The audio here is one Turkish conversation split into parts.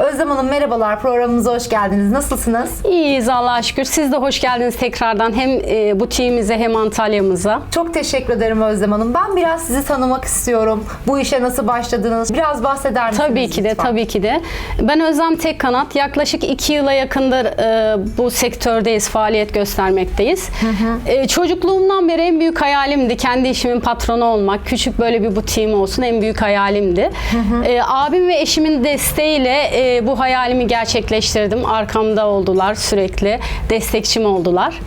Özlem Hanım merhabalar. Programımıza hoş geldiniz. Nasılsınız? İyiyiz Allah'a şükür. Siz de hoş geldiniz tekrardan hem e, butiğimize hem Antalya'mıza. Çok teşekkür ederim Özlem Hanım. Ben biraz sizi tanımak istiyorum. Bu işe nasıl başladınız? Biraz bahseder misiniz? Tabii ki de, lütfen? tabii ki de. Ben Özlem Tekkanat. Yaklaşık iki yıla yakındır e, bu sektördeyiz, faaliyet göstermekteyiz. E, çocukluğumdan beri en büyük hayalimdi kendi işimin patronu olmak. Küçük böyle bir butiğim olsun en büyük hayalimdi. E, abim ve eşimin desteğiyle e, bu hayalimi gerçekleştirdim. Arkamda oldular sürekli, destekçim oldular.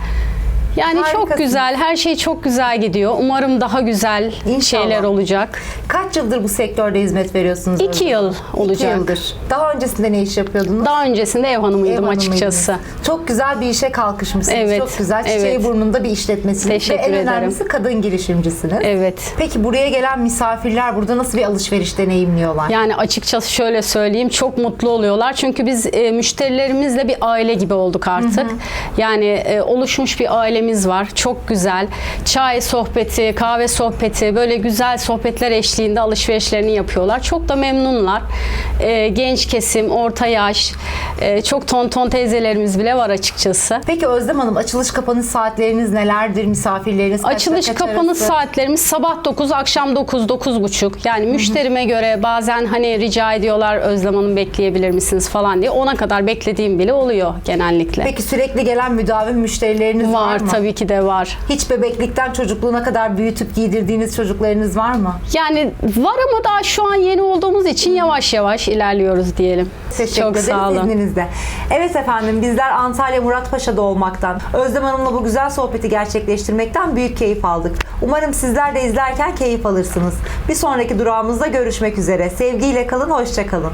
Yani çok Harikasınız. güzel, her şey çok güzel gidiyor. Umarım daha güzel İnşallah. şeyler olacak. Kaç yıldır bu sektörde hizmet veriyorsunuz? İki Özlem yıl olacak. İki yıldır. Daha öncesinde ne iş yapıyordunuz? Daha öncesinde ev hanımıydım Ev açıkçası. hanımıydınız. Çok güzel bir işe kalkışmışsınız. Evet, Çok güzel. Çiçeği evet. burnunda bir işletmesiniz. Teşekkür Ve en ederim. önemlisi kadın girişimcisiniz. Evet. Peki buraya gelen misafirler burada nasıl bir alışveriş deneyimliyorlar? Yani açıkçası şöyle söyleyeyim çok mutlu oluyorlar. Çünkü biz e, müşterilerimizle bir aile gibi olduk artık. Yani e, oluşmuş bir ailemiz var. Çok güzel. Çay sohbeti, kahve sohbeti böyle güzel sohbetler eşliğinde alışverişlerini yapıyorlar. Çok da memnunlar. E, genç kesim, orta yaş, e, çok tonton teyzelerimiz bile var açıkçası. Peki Özlem Hanım açılış kapanış saatleriniz nelerdir? Misafirleriniz kaçta Açılış kaç kapanış arası? saatlerimiz sabah 9, akşam 9, 9.30. Yani müşterime göre bazen hani rica ediyorlar Özlem Hanım bekleyebilir misiniz falan diye. Ona kadar beklediğim bile oluyor genellikle. Peki sürekli gelen müdavim müşterileriniz var, var mı? tabii ki de var. Hiç bebeklikten çocukluğuna kadar büyütüp giydirdiğiniz çocuklarınız var mı? Yani var ama daha şu an yeni olduğumuz için yavaş yavaş ilerliyoruz diyelim. Teşekkür Çok ederiz sağ olun. izninizle. Evet efendim bizler Antalya Muratpaşa'da olmaktan, Özlem Hanım'la bu güzel sohbeti gerçekleştirmekten büyük keyif aldık. Umarım sizler de izlerken keyif alırsınız. Bir sonraki durağımızda görüşmek üzere. Sevgiyle kalın, hoşça kalın.